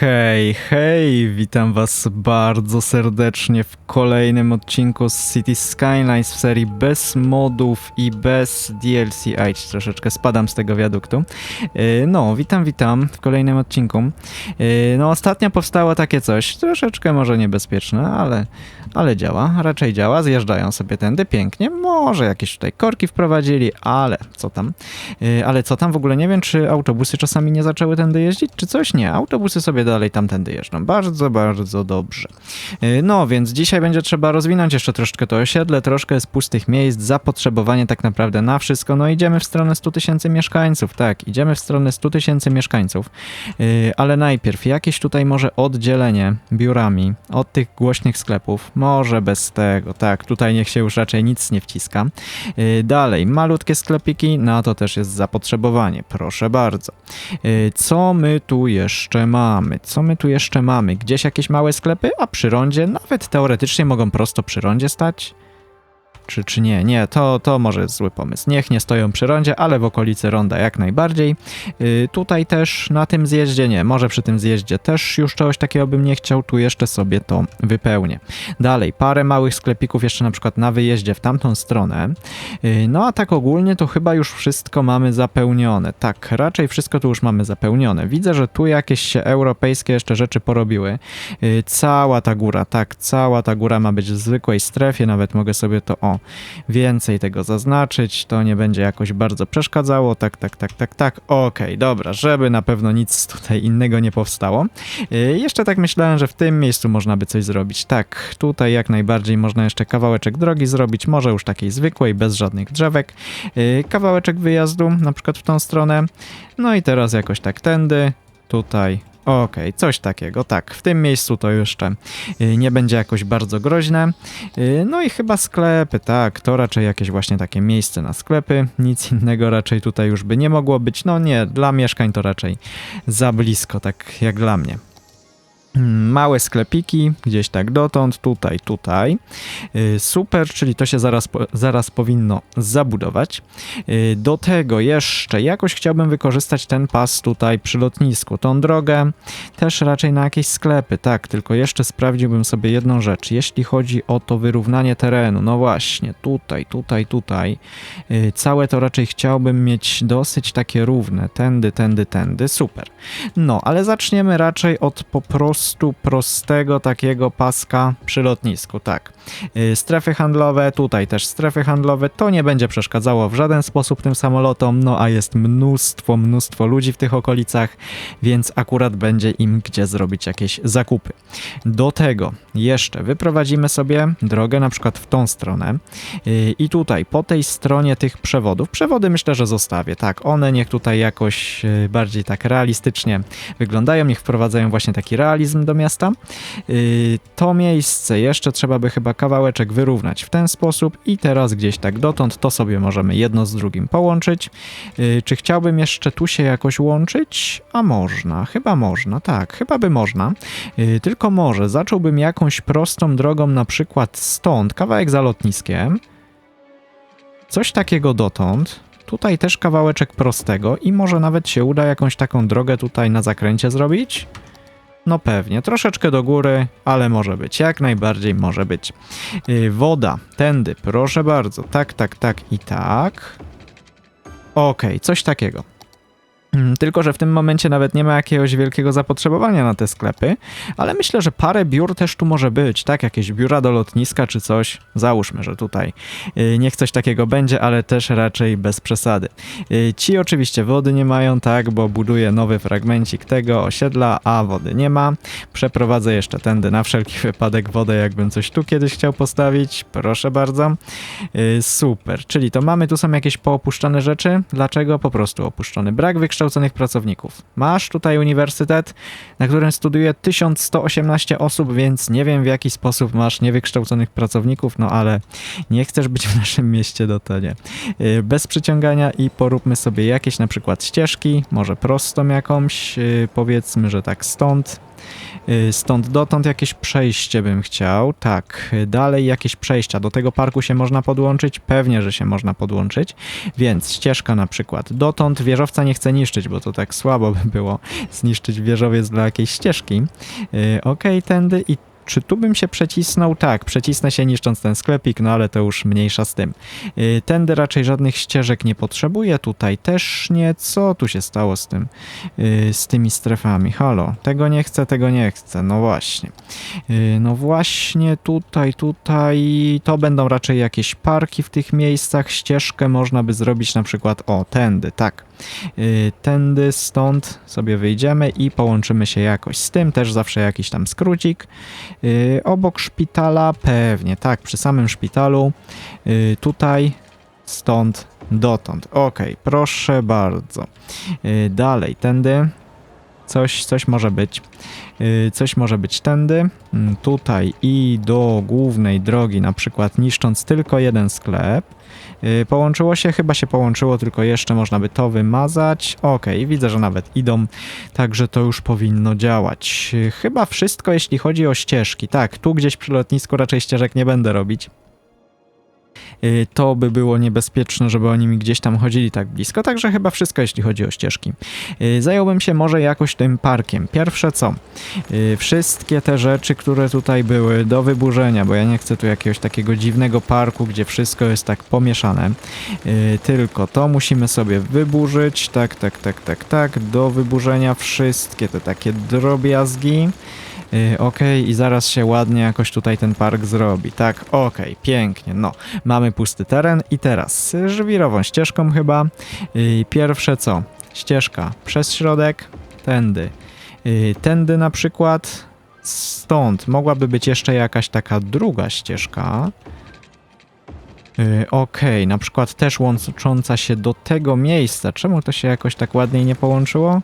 Hej, hej, witam was bardzo serdecznie w kolejnym odcinku z City Skylines w serii bez modów i bez DLC. Aj, troszeczkę spadam z tego wiaduktu. Yy, No, witam, witam w kolejnym odcinku. Yy, No, ostatnio powstało takie coś, troszeczkę może niebezpieczne, ale, ale działa, raczej działa. Zjeżdżają sobie tędy pięknie, może jakieś tutaj korki wprowadzili, ale co tam? Yy, Ale co tam w ogóle nie wiem, czy autobusy czasami nie zaczęły tędy jeździć, czy coś? Nie, autobusy sobie dalej tamtędy jeżdżą. Bardzo, bardzo dobrze. Yy, No, więc dzisiaj będzie trzeba rozwinąć jeszcze troszeczkę to osiedle, troszkę jest pustych miejsc, zapotrzebowanie tak naprawdę na wszystko. No, idziemy w stronę 100 tysięcy mieszkańców, tak, idziemy w stronę 100 tysięcy mieszkańców, Yy, ale najpierw jakieś tutaj może oddzielenie biurami od tych głośnych sklepów, może bez tego, tak, tutaj niech się już raczej nic nie wciska. Yy, Dalej, malutkie sklepiki, na to też jest zapotrzebowanie, proszę bardzo. Co my tu jeszcze mamy? Co my tu jeszcze mamy? Gdzieś jakieś małe sklepy, a przy rondzie nawet teoretycznie mogą prosto przy rondzie stać? Czy, czy nie? Nie, to, to może jest zły pomysł. Niech nie stoją przy rondzie, ale w okolicy ronda jak najbardziej. Yy, tutaj też na tym zjeździe nie, może przy tym zjeździe też już czegoś takiego bym nie chciał, tu jeszcze sobie to wypełnię. Dalej, parę małych sklepików jeszcze na przykład na wyjeździe w tamtą stronę. Yy, No a tak ogólnie to chyba już wszystko mamy zapełnione. Tak, raczej wszystko tu już mamy zapełnione. Widzę, że tu jakieś się europejskie jeszcze rzeczy porobiły. Yy, Cała ta góra, tak, cała ta góra ma być w zwykłej strefie, nawet mogę sobie to, o, więcej tego zaznaczyć, to nie będzie jakoś bardzo przeszkadzało, tak, tak, tak, tak, tak, okej, dobra, żeby na pewno nic tutaj innego nie powstało. Yy, Jeszcze tak myślałem, że w tym miejscu można by coś zrobić. Tak, tutaj jak najbardziej można jeszcze kawałeczek drogi zrobić, może już takiej zwykłej, bez żadnych drzewek. Yy, Kawałeczek wyjazdu, na przykład w tą stronę. No i teraz jakoś tak tędy, tutaj. Okej, coś takiego, tak. W tym miejscu to jeszcze yy, nie będzie jakoś bardzo groźne. Yy, No i chyba sklepy, tak. To raczej jakieś właśnie takie miejsce na sklepy. Nic innego raczej tutaj już by nie mogło być. No nie, dla mieszkań to raczej za blisko, tak jak dla mnie. Małe sklepiki, gdzieś tak dotąd, tutaj, tutaj. Yy, Super, czyli to się zaraz, zaraz powinno zabudować. Yy, Do tego jeszcze jakoś chciałbym wykorzystać ten pas tutaj przy lotnisku. Tą drogę też raczej na jakieś sklepy, tak, tylko jeszcze sprawdziłbym sobie jedną rzecz. Jeśli chodzi o to wyrównanie terenu, no właśnie, tutaj, tutaj, tutaj, yy, całe to raczej chciałbym mieć dosyć takie równe, tędy, tędy, tędy, super. No, ale zaczniemy raczej od po prostu prostego takiego paska przy lotnisku, tak. Yy, Strefy handlowe, tutaj też strefy handlowe, to nie będzie przeszkadzało w żaden sposób tym samolotom, no a jest mnóstwo, mnóstwo ludzi w tych okolicach, więc akurat będzie im gdzie zrobić jakieś zakupy. Do tego jeszcze wyprowadzimy sobie drogę na przykład w tą stronę yy, i tutaj po tej stronie tych przewodów, przewody myślę, że zostawię, tak, one niech tutaj jakoś yy, bardziej tak realistycznie wyglądają, niech wprowadzają właśnie taki realizm do miasta. Yy, To miejsce jeszcze trzeba by chyba kawałeczek wyrównać w ten sposób i teraz gdzieś tak dotąd to sobie możemy jedno z drugim połączyć. Yy, Czy chciałbym jeszcze tu się jakoś łączyć? A można, chyba można, tak, chyba by można. Yy, Tylko może zacząłbym jakąś prostą drogą na przykład stąd, kawałek za lotniskiem. Coś takiego dotąd. Tutaj też kawałeczek prostego i może nawet się uda jakąś taką drogę tutaj na zakręcie zrobić? No pewnie, troszeczkę do góry, ale może być, jak najbardziej może być. Yy, woda, tędy, proszę bardzo, tak, tak, tak i tak. Okej, coś takiego. Mm, Tylko, że w tym momencie nawet nie ma jakiegoś wielkiego zapotrzebowania na te sklepy, ale myślę, że parę biur też tu może być, tak? Jakieś biura do lotniska czy coś. Załóżmy, że tutaj yy, niech coś takiego będzie, ale też raczej bez przesady. Yy, Ci oczywiście wody nie mają, tak, bo buduję nowy fragmencik tego osiedla, a wody nie ma. Przeprowadzę jeszcze tędy na wszelki wypadek wodę, jakbym coś tu kiedyś chciał postawić. Proszę bardzo. Yy, Super, czyli to mamy, tu są jakieś poopuszczone rzeczy. Dlaczego? Po prostu opuszczony. Brak wykształconych pracowników. Masz tutaj uniwersytet, na którym studiuje 1118 osób, więc nie wiem w jaki sposób masz niewykształconych pracowników, no ale nie chcesz być w naszym mieście, no to nie. Yy, Bez przyciągania i poróbmy sobie jakieś na przykład ścieżki, może prostą jakąś, yy, powiedzmy, że tak stąd. Y, Stąd dotąd jakieś przejście bym chciał. Tak, y, dalej jakieś przejścia. Do tego parku się można podłączyć? Pewnie, że się można podłączyć. Więc ścieżka na przykład. Dotąd wieżowca nie chcę niszczyć, bo to tak słabo by było zniszczyć wieżowiec dla jakiejś ścieżki. Y, Okej, tędy i czy tu bym się przecisnął? Tak, przecisnę się niszcząc ten sklepik, no ale to już mniejsza z tym. Tędy raczej żadnych ścieżek nie potrzebuję, tutaj też nie. Co tu się stało z tym, y, z tymi strefami? Halo, tego nie chcę, tego nie chcę, no właśnie. Y, No właśnie tutaj, tutaj, to będą raczej jakieś parki w tych miejscach, ścieżkę można by zrobić na przykład, o, tędy, tak. Y, Tędy, stąd sobie wyjdziemy i połączymy się jakoś z tym, też zawsze jakiś tam skrócik. Y, Obok szpitala, pewnie, tak, przy samym szpitalu, y, tutaj, stąd, dotąd. Okej, proszę bardzo. Y, Dalej, tędy, coś, coś może być. Y, Coś może być tędy, mm, tutaj i do głównej drogi, na przykład niszcząc tylko jeden sklep. Y, Połączyło się, chyba się połączyło, tylko jeszcze można by to wymazać. Okej, widzę, że nawet idą, także to już powinno działać. Y, Chyba wszystko, jeśli chodzi o ścieżki. Tak, tu gdzieś przy lotnisku raczej ścieżek nie będę robić. Y, To by było niebezpieczne, żeby oni mi gdzieś tam chodzili tak blisko, także chyba wszystko, jeśli chodzi o ścieżki. Y, Zająłbym się może jakoś tym parkiem. Pierwsze co? Y, Wszystkie te rzeczy, które tutaj były do wyburzenia, bo ja nie chcę tu jakiegoś takiego dziwnego parku, gdzie wszystko jest tak pomieszane. Tylko to musimy sobie wyburzyć. Tak, tak, tak, tak, tak. Do wyburzenia wszystkie te takie drobiazgi. Y, Okej, i zaraz się ładnie jakoś tutaj ten park zrobi. Tak, okej, pięknie. No, mamy pusty teren i teraz żwirową ścieżką chyba. Y, Pierwsze co? Ścieżka przez środek, tędy. Y, Tędy na przykład. Stąd mogłaby być jeszcze jakaś taka druga ścieżka. Y, Okej, na przykład też łącząca się do tego miejsca. Czemu to się jakoś tak ładniej nie połączyło?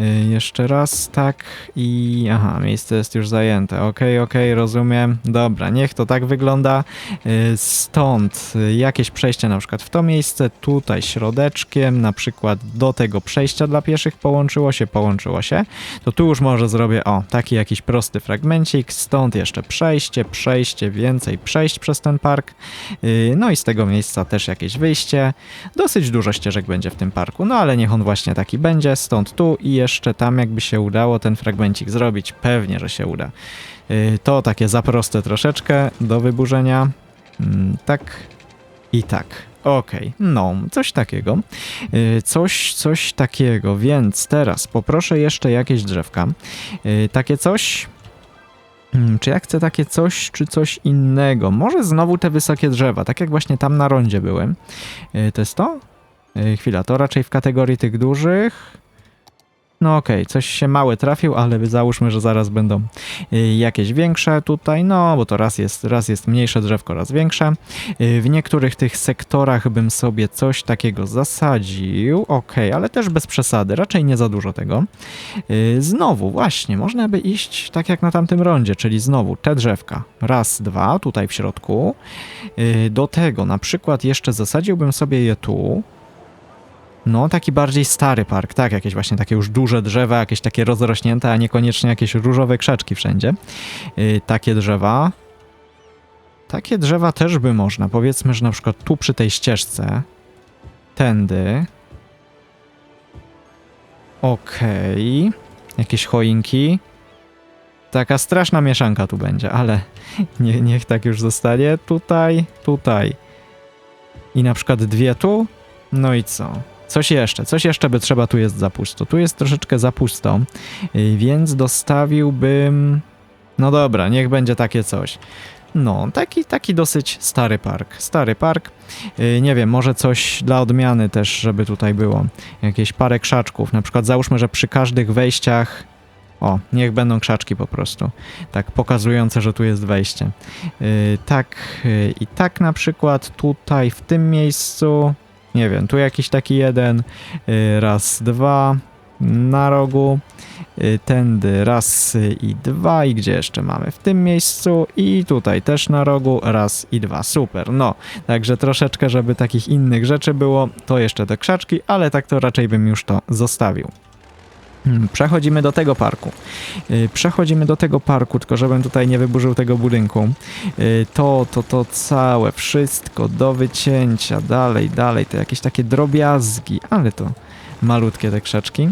Y, Jeszcze raz, tak i... Aha, miejsce jest już zajęte. Okej, okej, rozumiem. Dobra, niech to tak wygląda. Y, Stąd y, jakieś przejście na przykład w to miejsce, tutaj środeczkiem, na przykład do tego przejścia dla pieszych połączyło się, połączyło się. To tu już może zrobię, o, taki jakiś prosty fragmencik, stąd jeszcze przejście, przejście, więcej przejść przez ten park. No i z tego miejsca też jakieś wyjście. Dosyć dużo ścieżek będzie w tym parku, no ale niech on właśnie taki będzie, stąd tu i jeszcze tam jakby się udało ten fragmencik zrobić, pewnie, że się uda. Y, To takie za proste troszeczkę do wyburzenia. Mm, Tak i tak. Okej, no, coś takiego. Y, Coś, coś takiego, więc teraz poproszę jeszcze jakieś drzewka. Y, Takie coś... Hmm, Czy ja chcę takie coś, czy coś innego? Może znowu te wysokie drzewa, tak jak właśnie tam na rondzie były. Y, To jest to? Chwila, to raczej w kategorii tych dużych. No okej, coś się małe trafił, ale załóżmy, że zaraz będą y, jakieś większe tutaj, no bo to raz jest, raz jest mniejsze drzewko, raz większe. Y, W niektórych tych sektorach bym sobie coś takiego zasadził, okej, ale też bez przesady, raczej nie za dużo tego. Y, Znowu, właśnie, można by iść tak jak na tamtym rondzie, czyli znowu te drzewka, raz, dwa, tutaj w środku. Do tego na przykład jeszcze zasadziłbym sobie je tu, no, taki bardziej stary park, tak, jakieś właśnie takie już duże drzewa, jakieś takie rozrośnięte, a niekoniecznie jakieś różowe krzaczki wszędzie. Yy, takie drzewa. Takie drzewa też by można. Powiedzmy, że na przykład tu przy tej ścieżce, tędy. Okej. Jakieś choinki. Taka straszna mieszanka tu będzie, ale nie, niech tak już zostanie. Tutaj, tutaj. I na przykład dwie tu. No i co? Coś jeszcze, coś jeszcze by trzeba, tu jest za pusto. Tu jest troszeczkę za pusto, yy, więc dostawiłbym... No dobra, niech będzie takie coś. No, taki, taki dosyć stary park. Stary park. Yy, nie wiem, może coś dla odmiany też, żeby tutaj było. Jakieś parę krzaczków. Na przykład załóżmy, że przy każdych wejściach... O, niech będą krzaczki po prostu. Tak, pokazujące, że tu jest wejście. Yy, tak yy, i tak na przykład tutaj w tym miejscu nie wiem, tu jakiś taki jeden, y, raz, dwa, na rogu, y, tędy raz i dwa i gdzie jeszcze mamy? W tym miejscu i tutaj też na rogu, raz i dwa, super, no, także troszeczkę, żeby takich innych rzeczy było, to jeszcze te krzaczki, ale tak to raczej bym już to zostawił. Hmm, Przechodzimy do tego parku. Y, Przechodzimy do tego parku, tylko żebym tutaj nie wyburzył tego budynku. Y, To, to, to całe, wszystko do wycięcia, dalej, dalej, to jakieś takie drobiazgi, ale to malutkie te krzaczki.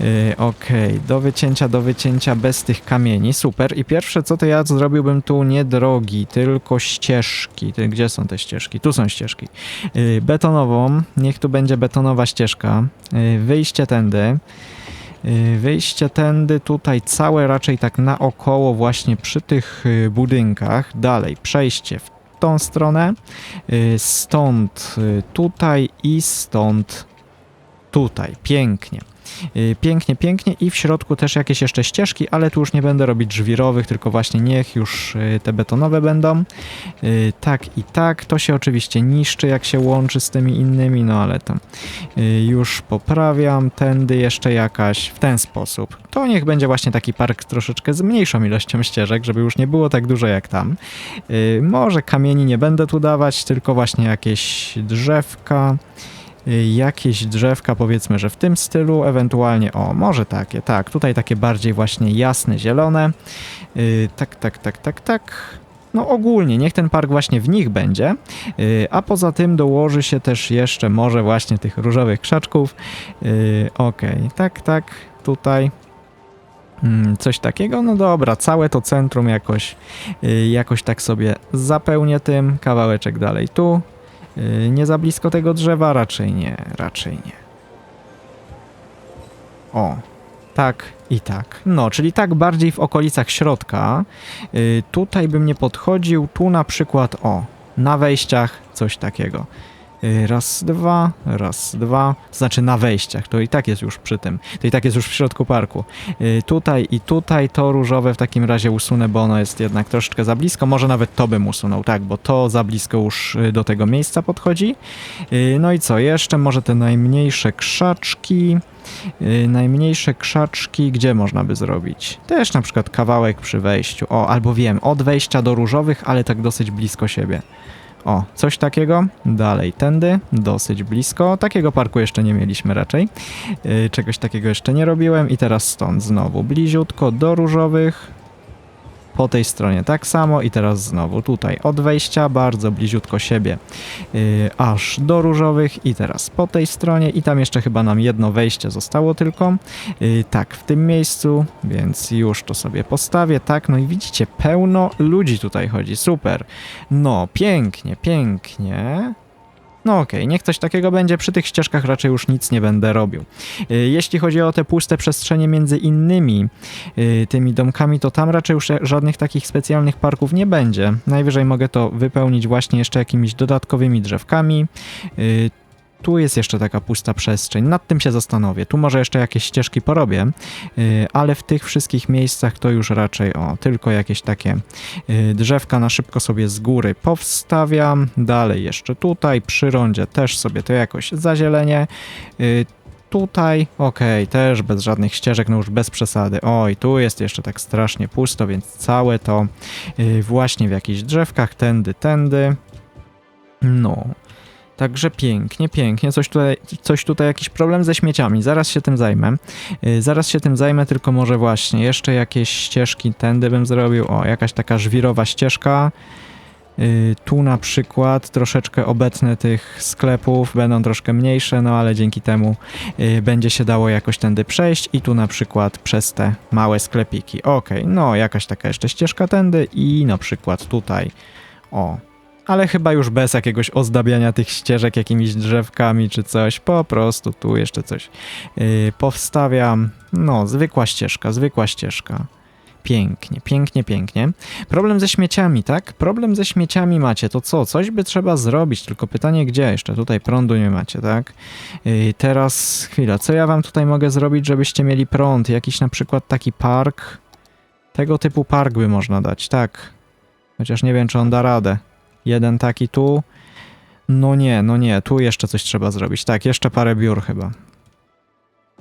Y, Okej, do wycięcia, do wycięcia bez tych kamieni, super. I pierwsze co to ja zrobiłbym tu nie drogi, tylko ścieżki. Gdzie są te ścieżki? Tu są ścieżki. Betonową, niech tu będzie betonowa ścieżka. Wyjście tędy. Y, Wyjście tędy tutaj całe raczej tak naokoło właśnie przy tych y, budynkach. Dalej przejście w tą stronę, y, stąd tutaj i stąd tutaj. Pięknie. Y, Pięknie, pięknie i w środku też jakieś jeszcze ścieżki, ale tu już nie będę robić żwirowych, tylko właśnie niech już y, te betonowe będą. Y, Tak i tak, to się oczywiście niszczy jak się łączy z tymi innymi, no ale y, już poprawiam, tędy jeszcze jakaś, w ten sposób. To niech będzie właśnie taki park troszeczkę z mniejszą ilością ścieżek, żeby już nie było tak dużo jak tam. Może kamieni nie będę tu dawać, tylko właśnie jakieś drzewka, jakieś drzewka powiedzmy, że w tym stylu, ewentualnie, o, może takie, tak, tutaj takie bardziej właśnie jasne, zielone. Y, Tak, tak, tak, tak, tak. No ogólnie, niech ten park właśnie w nich będzie, y, a poza tym dołoży się też jeszcze może właśnie tych różowych krzaczków. Y, Okej, tak, tak, tutaj. Mm, Coś takiego, no dobra, całe to centrum jakoś, y, jakoś tak sobie zapełnię tym, kawałeczek dalej tu, nie za blisko tego drzewa, raczej nie, raczej nie. O, tak i tak. No, czyli tak bardziej w okolicach środka. Y, tutaj bym nie podchodził, tu na przykład, o, na wejściach coś takiego. Y, Raz, dwa, raz, dwa. Znaczy na wejściach, to i tak jest już przy tym. To i tak jest już w środku parku. Y, Tutaj i tutaj to różowe w takim razie usunę, bo ono jest jednak troszeczkę za blisko. Może nawet to bym usunął, tak, bo to za blisko już y, do tego miejsca podchodzi. No i co, jeszcze może te najmniejsze krzaczki. Y, Najmniejsze krzaczki, gdzie można by zrobić? Też na przykład kawałek przy wejściu. O, albo wiem, od wejścia do różowych, ale tak dosyć blisko siebie. O, coś takiego. Dalej, tędy, dosyć blisko. Takiego parku jeszcze nie mieliśmy raczej. Yy, czegoś takiego jeszcze nie robiłem. I teraz stąd znowu bliziutko do różowych. Po tej stronie tak samo i teraz znowu tutaj. Od wejścia bardzo bliziutko siebie yy, aż do różowych i teraz po tej stronie i tam jeszcze chyba nam jedno wejście zostało tylko yy, tak w tym miejscu więc już to sobie postawię tak? No i widzicie pełno ludzi tutaj chodzi super. No, pięknie, pięknie. No okej, niech coś takiego będzie. Przy tych ścieżkach raczej już nic nie będę robił. Y, Jeśli chodzi o te puste przestrzenie między innymi y, tymi domkami, to tam raczej już żadnych takich specjalnych parków nie będzie. Najwyżej mogę to wypełnić właśnie jeszcze jakimiś dodatkowymi drzewkami. Tu jest jeszcze taka pusta przestrzeń. Nad tym się zastanowię. Tu może jeszcze jakieś ścieżki porobię, y, ale w tych wszystkich miejscach to już raczej o, tylko jakieś takie y, drzewka na szybko sobie z góry powstawiam. Dalej jeszcze tutaj przy rondzie też sobie to jakoś zazielenie. Y, Tutaj, okej, też bez żadnych ścieżek, no już bez przesady. Oj, tu jest jeszcze tak strasznie pusto, więc całe to właśnie w jakichś drzewkach, tędy, tędy. No, Także pięknie, pięknie. Coś tutaj, coś tutaj, jakiś problem ze śmieciami. Zaraz się tym zajmę. Yy, zaraz się tym zajmę, tylko może właśnie jeszcze jakieś ścieżki tędy bym zrobił. O, jakaś taka żwirowa ścieżka. Yy, tu na przykład troszeczkę obecne tych sklepów będą troszkę mniejsze, no ale dzięki temu yy, będzie się dało jakoś tędy przejść i tu na przykład przez te małe sklepiki. Okej, no jakaś taka jeszcze ścieżka tędy i na przykład tutaj. O, ale chyba już bez jakiegoś ozdabiania tych ścieżek jakimiś drzewkami czy coś. Po prostu tu jeszcze coś yy, powstawiam. No, zwykła ścieżka, zwykła ścieżka. Pięknie, pięknie, pięknie. Problem ze śmieciami, tak? Problem ze śmieciami macie, to co? Coś by trzeba zrobić, tylko pytanie gdzie? Jeszcze tutaj prądu nie macie, tak? Yy, teraz chwila, co ja wam tutaj mogę zrobić, żebyście mieli prąd? Jakiś na przykład taki park? Tego typu park by można dać, tak? Chociaż nie wiem, czy on da radę. Jeden taki tu. No nie, no nie, tu jeszcze coś trzeba zrobić. Tak, jeszcze parę biur chyba.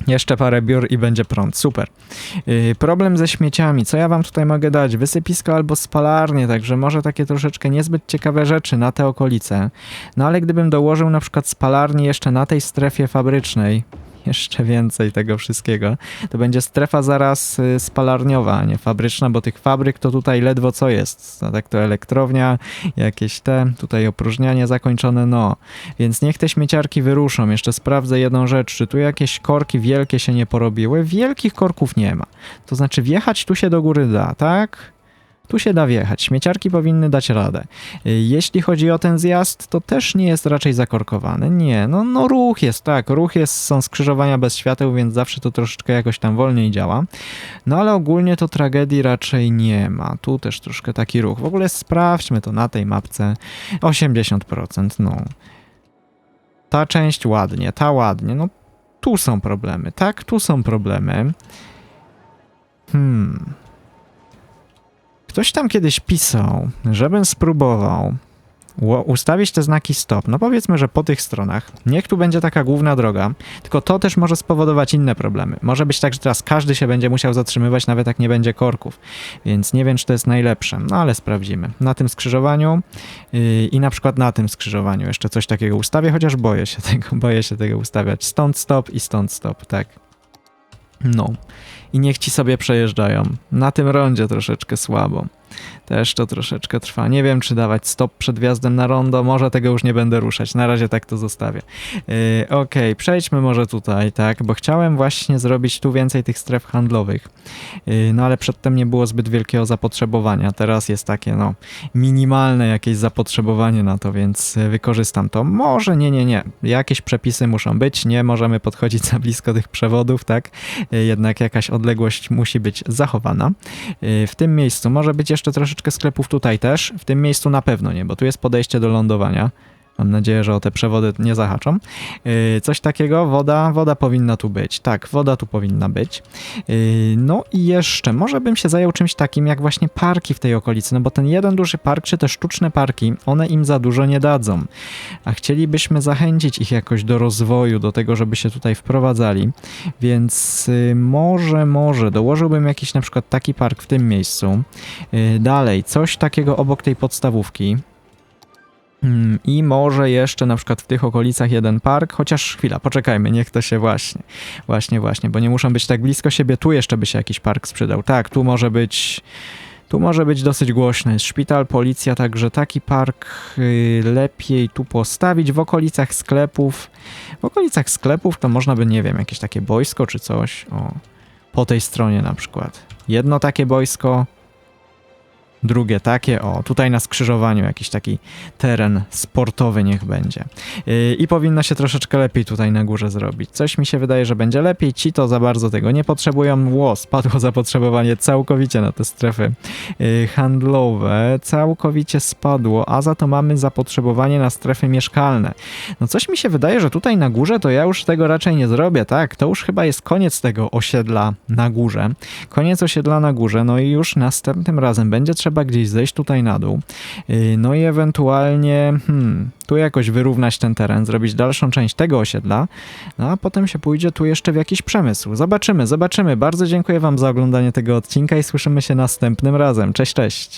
Jeszcze parę biur i będzie prąd. Super. Yy, problem ze śmieciami. Co ja wam tutaj mogę dać? Wysypisko albo spalarnie, także może takie troszeczkę niezbyt ciekawe rzeczy na te okolice. No ale gdybym dołożył na przykład spalarnię jeszcze na tej strefie fabrycznej, jeszcze więcej tego wszystkiego. To będzie strefa zaraz y, spalarniowa, a nie fabryczna, bo tych fabryk to tutaj ledwo co jest. No, tak to elektrownia, jakieś te, tutaj opróżnianie zakończone, no. Więc niech te śmieciarki wyruszą. Jeszcze sprawdzę jedną rzecz, czy tu jakieś korki wielkie się nie porobiły. Wielkich korków nie ma. To znaczy wjechać tu się do góry da, tak? Tu się da wjechać. Śmieciarki powinny dać radę. Y, Jeśli chodzi o ten zjazd, to też nie jest raczej zakorkowany. Nie, no, no ruch jest, tak. Ruch jest, są skrzyżowania bez świateł, więc zawsze to troszeczkę jakoś tam wolniej działa. No ale ogólnie to tragedii raczej nie ma. Tu też troszkę taki ruch. W ogóle sprawdźmy to na tej mapce. 80%, no. Ta część ładnie, ta ładnie. No tu są problemy, tak? Tu są problemy. Hmm. Ktoś tam kiedyś pisał, żebym spróbował ustawić te znaki stop. No powiedzmy, że po tych stronach. Niech tu będzie taka główna droga, tylko to też może spowodować inne problemy. Może być tak, że teraz każdy się będzie musiał zatrzymywać, nawet jak nie będzie korków. Więc nie wiem, czy to jest najlepsze. No ale sprawdzimy. Na tym skrzyżowaniu yy, i na przykład na tym skrzyżowaniu jeszcze coś takiego ustawię, chociaż boję się tego, boję się tego ustawiać. Stąd stop i stąd stop, tak. No. I niech ci sobie przejeżdżają. Na tym rondzie troszeczkę słabo. Też to troszeczkę trwa. Nie wiem, czy dawać stop przed wjazdem na rondo. Może tego już nie będę ruszać. Na razie tak to zostawię. Yy, Okej, przejdźmy może tutaj, tak? Bo chciałem właśnie zrobić tu więcej tych stref handlowych. Yy, no ale przedtem nie było zbyt wielkiego zapotrzebowania. Teraz jest takie, no, minimalne jakieś zapotrzebowanie na to, więc wykorzystam to. Może nie, nie, nie. Jakieś przepisy muszą być. Nie możemy podchodzić za blisko tych przewodów, tak? Yy, Jednak jakaś odległość musi być zachowana. Yy, W tym miejscu może być jeszcze troszeczkę sklepów tutaj też. W tym miejscu na pewno nie, bo tu jest podejście do lądowania. Mam nadzieję, że o te przewody nie zahaczą. Yy, coś takiego, woda, woda powinna tu być. Tak, woda tu powinna być. Yy, no i jeszcze, może bym się zajął czymś takim jak właśnie parki w tej okolicy, no bo ten jeden duży park, czy te sztuczne parki, one im za dużo nie dadzą. A chcielibyśmy zachęcić ich jakoś do rozwoju, do tego, żeby się tutaj wprowadzali. Więc y, może, może dołożyłbym jakiś na przykład taki park w tym miejscu. Y, Dalej, coś takiego obok tej podstawówki. Mm, I może jeszcze na przykład w tych okolicach jeden park, chociaż chwila, poczekajmy, niech to się właśnie, właśnie, właśnie, bo nie muszą być tak blisko siebie, tu jeszcze by się jakiś park sprzedał. Tak, tu może być, tu może być dosyć głośno, jest szpital, policja, także taki park y, lepiej tu postawić w okolicach sklepów. W okolicach sklepów to można by, nie wiem, jakieś takie boisko czy coś, o, po tej stronie na przykład. Jedno takie boisko, drugie takie, o, tutaj na skrzyżowaniu jakiś taki teren sportowy niech będzie. Yy, I powinno się troszeczkę lepiej tutaj na górze zrobić. Coś mi się wydaje, że będzie lepiej, ci to za bardzo tego nie potrzebują. Ło, spadło zapotrzebowanie całkowicie na te strefy yy, handlowe, całkowicie spadło, a za to mamy zapotrzebowanie na strefy mieszkalne. No coś mi się wydaje, że tutaj na górze to ja już tego raczej nie zrobię, tak? To już chyba jest koniec tego osiedla na górze. Koniec osiedla na górze, no i już następnym razem będzie trzeba gdzieś zejść tutaj na dół. Yy, No i ewentualnie hmm, tu jakoś wyrównać ten teren, zrobić dalszą część tego osiedla, no a potem się pójdzie tu jeszcze w jakiś przemysł. Zobaczymy, zobaczymy. Bardzo dziękuję Wam za oglądanie tego odcinka i słyszymy się następnym razem. Cześć, cześć!